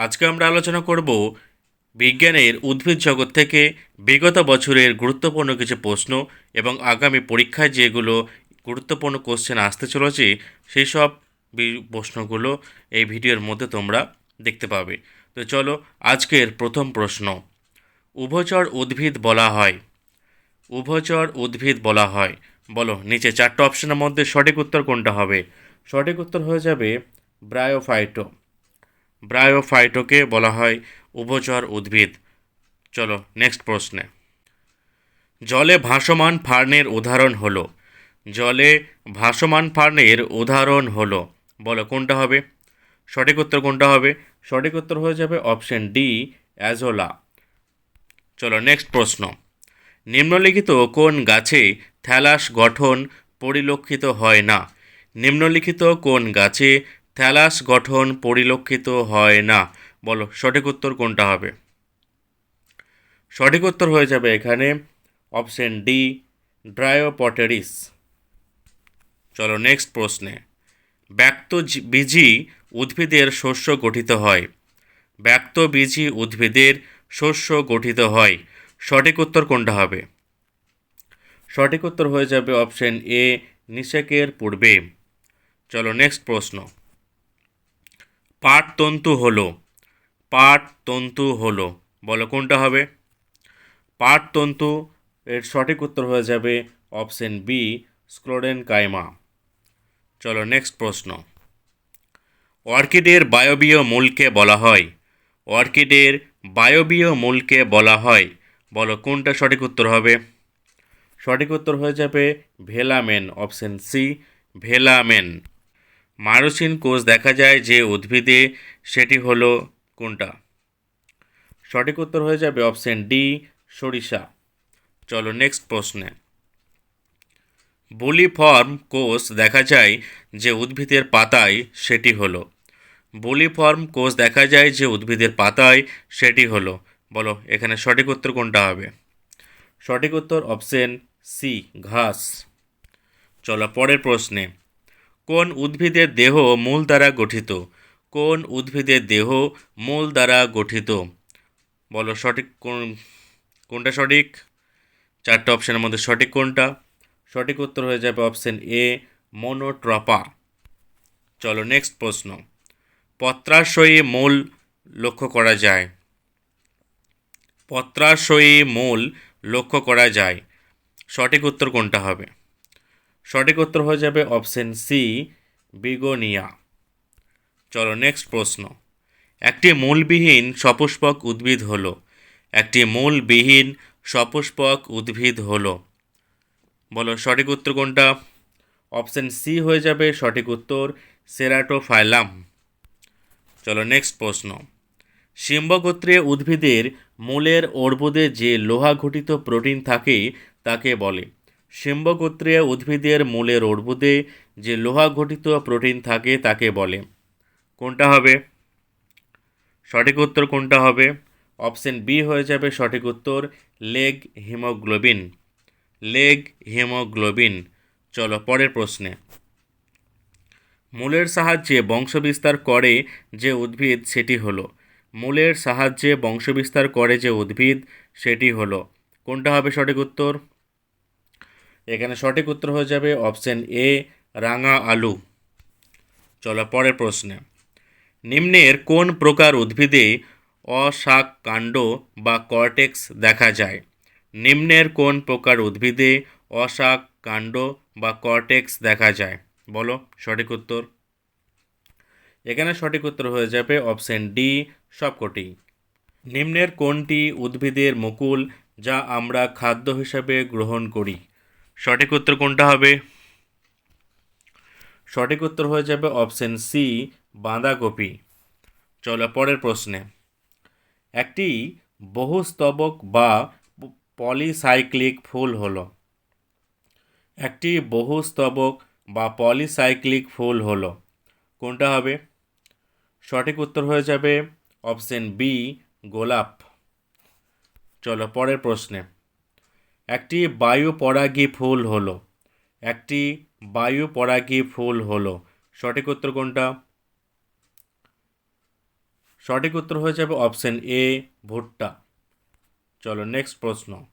আজকে আমরা আলোচনা করব বিজ্ঞানের উদ্ভিদ জগৎ থেকে বিগত বছরের গুরুত্বপূর্ণ কিছু প্রশ্ন এবং আগামী পরীক্ষায় যেগুলো গুরুত্বপূর্ণ কোশ্চেন আসতে চলেছে সেই সব প্রশ্নগুলো এই ভিডিওর মধ্যে তোমরা দেখতে পাবে। তো চলো আজকের প্রথম প্রশ্ন। উভচর উদ্ভিদ বলা হয়। উভচর উদ্ভিদ বলা হয়। বলো, নিচে চারটে অপশনের মধ্যে সঠিক উত্তর কোনটা হবে? সঠিক উত্তর হয়ে যাবে ব্রায়োফাইটো। ব্রায়োফাইটোকে বলা হয় উভচর উদ্ভিদ। চলো নেক্সট প্রশ্নে। জলে ভাসমান ফার্নের উদাহরণ হলো। জলে ভাসমান ফার্নের উদাহরণ হলো। বলো কোনটা হবে? সঠিক উত্তর কোনটা হবে? সঠিক উত্তর হয়ে যাবে অপশন ডি অ্যাজোলা। চলো নেক্সট প্রশ্ন। নিম্নলিখিত কোন গাছে থ্যালাস গঠন পরিলক্ষিত হয় না? নিম্নলিখিত কোন গাছে থ্যালাস গঠন পরিলক্ষিত হয় না। বলো, সঠিক উত্তর কোনটা হবে? সঠিক উত্তর হয়ে যাবে এখানে অপশন ডি, ড্রায়োপটেরিস। চলো, নেক্সট প্রশ্নে। ব্যক্ত বীজি উদ্ভিদের শস্য গঠিত হয়। ব্যক্ত বীজি উদ্ভিদের শস্য গঠিত হয়। সঠিক উত্তর কোনটা হবে? সঠিক উত্তর হয়ে যাবে অপশন এ, নিষেকের পূর্বে। চলো, নেক্সট প্রশ্ন। পাটতন্তু হলো পাটতন্তু হলো, বলো কোনটা হবে? পাটতন্তু, এর সঠিক উত্তর হয়ে যাবে অপশন বি স্ক্লোডেন কাইমা চলো নেক্সট প্রশ্ন। অর্কিডের বায়বীয় মূলকে বলা হয়। অর্কিডের বায়বীয় মূলকে বলা হয়। বলো কোনটা সঠিক উত্তর হবে? সঠিক উত্তর হয়ে যাবে ভেলামেন, অপশন সি, ভেলামেন। মারুসিন কোষ দেখা যায় যে উদ্ভিদে, সেটি হলো কোনটা? সঠিক উত্তর হয়ে যাবে অপশন ডি, সরিষা। চলো নেক্সট প্রশ্নে। বুলিফর্ম কোষ দেখা যায় যে উদ্ভিদের পাতায়, সেটি হলো। বুলিফর্ম কোষ দেখা যায় যে উদ্ভিদের পাতায়, সেটি হলো। বলো, এখানে সঠিক উত্তর কোনটা হবে? সঠিক উত্তর অপশন সি, ঘাস। চলো, পরের প্রশ্নে। কোন উদ্ভিদের দেহ মূল দ্বারা গঠিত? কোন উদ্ভিদের দেহ মূল দ্বারা গঠিত? বলো সঠিক কোন, কোনটা সঠিক? চারটে অপশানের মধ্যে সঠিক কোনটা? সঠিক উত্তর হয়ে যাবে অপশান এ মনোট্রপা চলো নেক্সট প্রশ্ন। পত্রাশয়ী মূল লক্ষ্য করা যায়। পত্রাশয়ী মূল লক্ষ্য করা যায়। সঠিক উত্তর কোনটা হবে? সঠিক উত্তর হয়ে যাবে অপশন সি বিগোনিয়া। চলো নেক্সট প্রশ্ন। একটি মূলবিহীন সপুষ্পক উদ্ভিদ হলো। একটি মূলবিহীন সপুষ্পক উদ্ভিদ হলো। বলো সঠিক উত্তর কোনটা? অপশন সি হয়ে যাবে সঠিক উত্তর সেরাটোফাইলাম। চলো নেক্সট প্রশ্ন। সিম্বগোত্রীয় উদ্ভিদের মূলের অর্বুদে যে লোহা ঘটিত প্রোটিন থাকে, তাকে বলে। সিম্বগোত্রীয় উদ্ভিদের মূলের অর্বুদে যে লোহা ঘটিত প্রোটিন থাকে তাকে বলে। কোনটা হবে? সঠিক উত্তর কোনটা হবে? অপশন বি হয়ে যাবে সঠিক উত্তর, লেগ হিমোগ্লোবিন। Leg haemoglobin. চলো পরের প্রশ্নে। মূলের সাহায্যে বংশবিস্তার করে যে উদ্ভিদ, সেটি হলো। মূলের সাহায্যে বংশবিস্তার করে যে উদ্ভিদ, সেটি হলো। কোনটা হবে সঠিক উত্তর? এখানে সঠিক উত্তর হয়ে যাবে অপশন এ, রাঙা আলু। চলো পরের প্রশ্নে। নিম্নের কোন প্রকার উদ্ভিদে অশাক কাণ্ড বা কর্টেক্স দেখা যায়? নিম্নের কোন প্রকার উদ্ভিদে অশাক কাণ্ড বা কর্টেক্স দেখা যায়? বলো, সঠিক উত্তর। এখানে সঠিক উত্তর হয়ে যাবে অপশন ডি, সবকটি। নিম্নের কোনটি উদ্ভিদের মুকুল যা আমরা খাদ্য হিসাবে গ্রহণ করি? সঠিক উত্তর কোনটা হবে? সঠিক উত্তর হয়ে যাবে অপশন সি, বাঁধাকপি। চলো পরের প্রশ্নে। একটি বহুস্তবক বা পলিসাইক্লিক ফুল হলো। একটি বহুস্তবক বা পলিসাইক্লিক ফুল হলো। কোনটা হবে? সঠিক উত্তর হয়ে যাবে অপশন বি, গোলাপ। চলো পরের প্রশ্নে। একটি বায়ু পরাগী ফুল হলো। একটি বায়ু পরাগী ফুল হলো। সঠিক উত্তর কোনটা? সঠিক উত্তর হয়ে যাবে অপশন এ, ভুট্টা। চলো নেক্সট প্রশ্ন।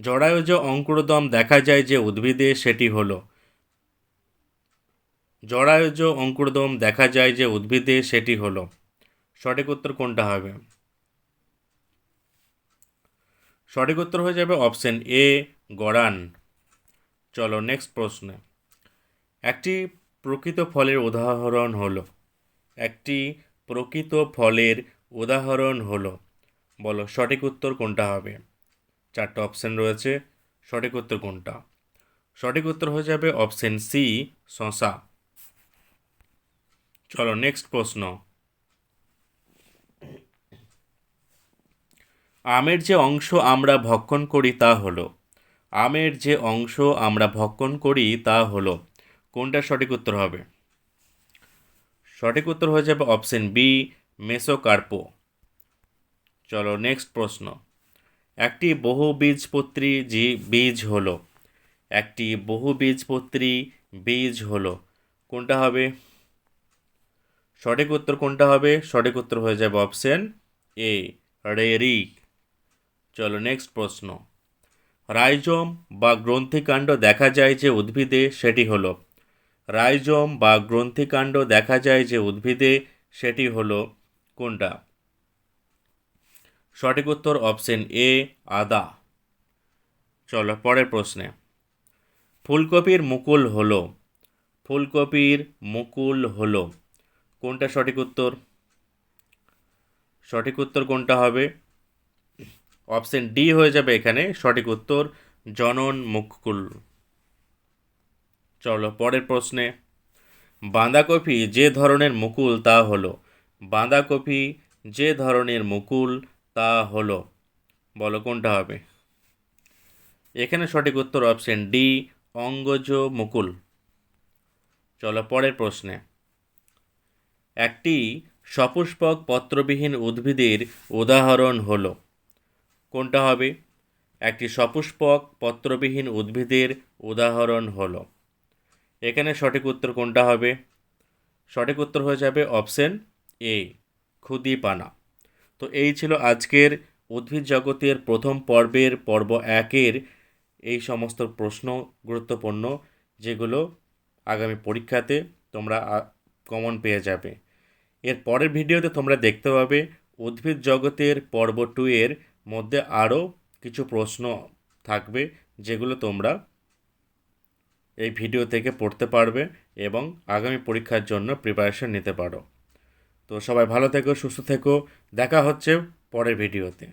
জরায়ুজ অঙ্কুরোদম দেখা যায় যে উদ্ভিদে সেটি হলো। জরায়ুজ অঙ্কুরোদম দেখা যায় যে উদ্ভিদে সেটি হলো। সঠিক উত্তর কোনটা হবে? সঠিক উত্তর হয়ে যাবে অপশন এ, গড়ান। চলো নেক্সট প্রশ্ন। একটি প্রকৃত ফলের উদাহরণ হলো। একটি প্রকৃত ফলের উদাহরণ হলো। বলো সঠিক উত্তর কোনটা হবে? চারটা অপশন রয়েছে, সঠিক উত্তর কোনটা? সঠিক উত্তর হয়ে যাবে অপশন সি, শশা। চলো নেক্সট প্রশ্ন। আমের যে অংশ আমরা ভক্ষণ করি তা হলো। আমের যে অংশ আমরা ভক্ষণ করি তা হলো। কোনটা সঠিক উত্তর হবে? সঠিক উত্তর হয়ে যাবে অপশন বি, মেসোকার্পো। চলো নেক্সট প্রশ্ন। একটি বহুবীজপত্রী যে বীজ হলো। একটি বহুবীজপত্রী বীজ হলো। কোনটা হবে? সঠিক উত্তর কোনটা হবে? সঠিক উত্তর হয়ে যাবে অপশন এ রেরি চলো নেক্সট প্রশ্ন। রাইজম বা গ্রন্থিকাণ্ড দেখা যায় যে উদ্ভিদে, সেটি হলো। রাইজম বা গ্রন্থিকাণ্ড দেখা যায় যে উদ্ভিদে, সেটি হলো কোনটা? সঠিক উত্তর অপশন এ আদা। চলো পরের প্রশ্নে। ফুলকপির মুকুল হলো। ফুলকপির মুকুল হলো। কোনটা সঠিক উত্তর? সঠিক উত্তর কোনটা হবে? অপশন ডি হয়ে যাবে এখানে, সঠিক উত্তর জনন মুকুল। চলো পরের প্রশ্নে, বাঁধাকপি যে ধরনের মুকুল তা হলো? বাঁধাকপি যে ধরনের মুকুল তা হলো? বলো কোনটা হবে? এখানে সঠিক উত্তর অপশন ডি, অঙ্গজ মুকুল। চলো পরের প্রশ্নে, একটি সপুষ্পক পত্রবিহীন উদ্ভিদের উদাহরণ হলো? কোনটা হবে? একটি সপুষ্পক পত্রবিহীন উদ্ভিদের উদাহরণ হলো। এখানে সঠিক উত্তর কোনটা হবে? সঠিক উত্তর হয়ে যাবে অপশন এ খুদিপানা তো এই ছিল আজকের উদ্ভিদ জগতের প্রথম পর্বের পর্ব একের এই সমস্ত প্রশ্ন গুরুত্বপূর্ণ, যেগুলো আগামী পরীক্ষাতে তোমরা কমন পেয়ে যাবে। এর পরের ভিডিওতে তোমরা দেখতে পাবে উদ্ভিদ জগতের পর্ব টু এর মধ্যে আরও কিছু প্রশ্ন থাকবে যেগুলো তোমরা এই ভিডিও থেকে পড়তে পারবে এবং আগামী পরীক্ষার জন্য প্রিপারেশন নিতে পারো। তো সবাই ভালো থেকো, সুস্থ থেকো। দেখা হচ্ছে পরের ভিডিওতে।